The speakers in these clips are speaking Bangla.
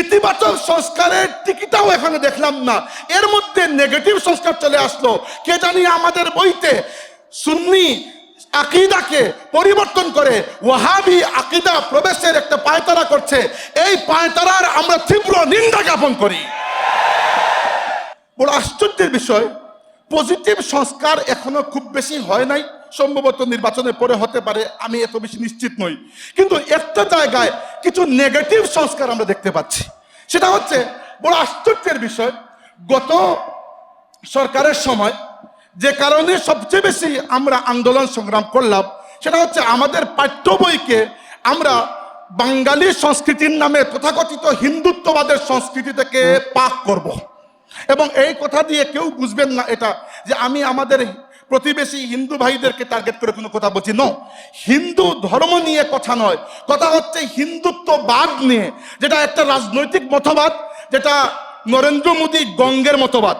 ইতিবাচক সংস্কারের টিকিটাও এখানে দেখলাম না। এর মধ্যে নেগেটিভ সংস্কার চলে আসলো। কে জানি আমাদের বইতে সুন্নি আকিদাকে পরিবর্তন করে ওয়াহাবি আকিদা প্রবেশের একটা পায়তারা করছে। এই পায়তারার আমরা তীব্র নিন্দা জ্ঞাপন করি। বড় আশ্চর্যের বিষয় পজিটিভ সংস্কার এখনও খুব বেশি হয় নাই। সম্ভবত নির্বাচনের পরে হতে পারে আমি এত বেশি নিশ্চিত নই। কিন্তু একটা জায়গায় কিছু নেগেটিভ সংস্কার আমরা দেখতে পাচ্ছি। সেটা হচ্ছে বড় আশ্চর্যের বিষয় গত সরকারের সময় যে কারণে সবচেয়ে বেশি আমরা আন্দোলন সংগ্রাম করলাম সেটা হচ্ছে আমাদের পাঠ্য বইকে আমরা বাঙালি সংস্কৃতির নামে তথাকথিত হিন্দুত্ববাদের সংস্কৃতি থেকে পাক করব। এবং এই কথা দিয়ে কেউ বুঝবেন না এটা যে আমি আমাদের প্রতিবেশী হিন্দু ভাইদেরকে টার্গেট করে কোনো কথা বলছি ন হিন্দু ধর্ম নিয়ে কথা নয়। কথা হচ্ছে হিন্দুত্ববাদ নিয়ে, যেটা একটা রাজনৈতিক মতবাদ, যেটা নরেন্দ্র মোদী গঙ্গের মতবাদ।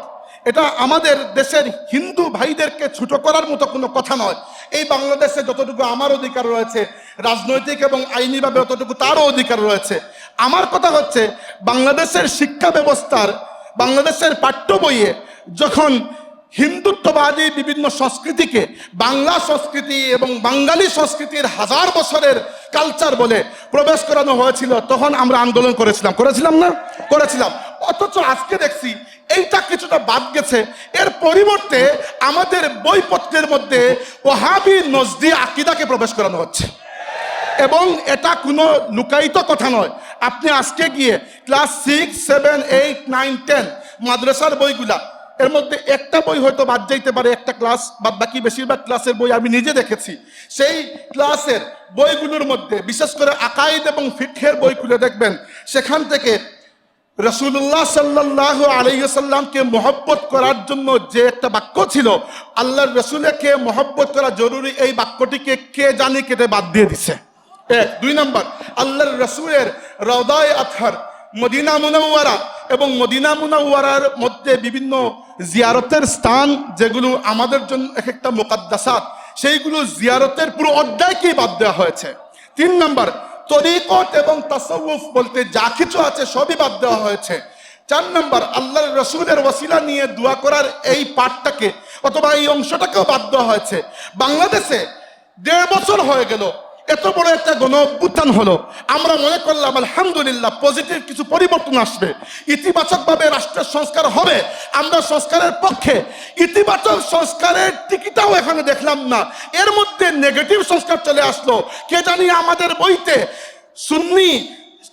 এটা আমাদের দেশের হিন্দু ভাইদেরকে ছোট করার মতো কোনো কথা নয়। এই বাংলাদেশে যতটুকু আমার অধিকার রয়েছে, রাজনৈতিক এবং আইনিভাবে যতটুকু তারও অধিকার রয়েছে। আমার কথা হচ্ছে, বাংলাদেশের শিক্ষা ব্যবস্থার, বাংলাদেশের পাঠ্য বইয়ে যখন হিন্দুত্ববাদী বিভিন্ন সংস্কৃতিকে বাংলা সংস্কৃতি এবং বাঙালি সংস্কৃতির হাজার বছরের কালচার বলে প্রবেশ করানো হয়েছিল, তখন আমরা আন্দোলন করেছিলাম। করেছিলাম না? করেছিলাম। অথচ আজকে দেখছি এইটা কিছুটা বাদ গেছে। এর পরিবর্তে আমাদের বইপত্রের মধ্যে ওহাবি নজদি আকিদাকে প্রবেশ করানো হচ্ছে। এবং এটা কোনো লুকায়িত কথা নয়। আপনি আজকে গিয়ে class six seven eight nine ten মাদ্রাসার বইগুলা এর মধ্যে একটা বই হয়তো বাদ যাইতে পারে, একটা ক্লাস বাদ বাকি বেশিরভাগ ক্লাসের বই আমি নিজে দেখেছি। সেই ক্লাসের বইগুলোর মধ্যে, বিশেষ করে আকাইদ এবং ফিটহের বই খুলে দেখবেন, সেখান থেকে রসুল্লাহ সাল্লাহ আলাইসাল্লামকে মহব্বত করার জন্য যে একটা বাক্য ছিল, আল্লাহর রসুলকে মহব্বত করা জরুরি এই বাক্যটিকে কে জানি কেটে বাদ দিয়ে দিছে। এক, দুই নম্বর, আল্লাহর রসুলের রদায় আথার মদিনা মুনাওয়ারা এবং মদিনা মুনাওয়ারার মধ্যে বিভিন্ন জিয়ারতের স্থান যেগুলো আমাদের জন্য এক একটা মোকাদ্দাসাত, সেইগুলো জিয়ারতের পুরো অধ্যায়কেই বাদ দেওয়া হয়েছে। তিন নম্বর, তরিকত এবং তাসাউফ বলতে যা কিছু আছে সবই বাদ দেওয়া হয়েছে। চার নম্বর, আল্লাহর রসুলের ওসিলা নিয়ে দোয়া করার এই পাঠটাকে অথবা এই অংশটাকেও বাদ দেওয়া হয়েছে। বাংলাদেশে দেড় বছর হয়ে গেল এত বড় একটা গণ অভ্যুত্থান হলো। আমরা মনে করলাম, আলহামদুলিল্লাহ পজিটিভ কিছু পরিবর্তন আসবে। ইতিবাচকভাবে রাষ্ট্রের সংস্কার হবে। আমরা সংস্কারের পক্ষে। ইতিবাচক সংস্কারের টিকিটাও এখানে দেখলাম না। এর মধ্যে নেগেটিভ সংস্কার চলে আসলো। কে জানি আমাদের বইতে সুন্নি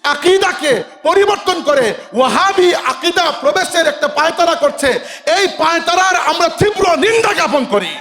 আকিদাকে পরিবর্তন করে ওয়াহাবি আকিদা প্রবেশের একটা পায়তারা করছে। এই পায়তারার আমরা তীব্র নিন্দা জ্ঞাপন করি।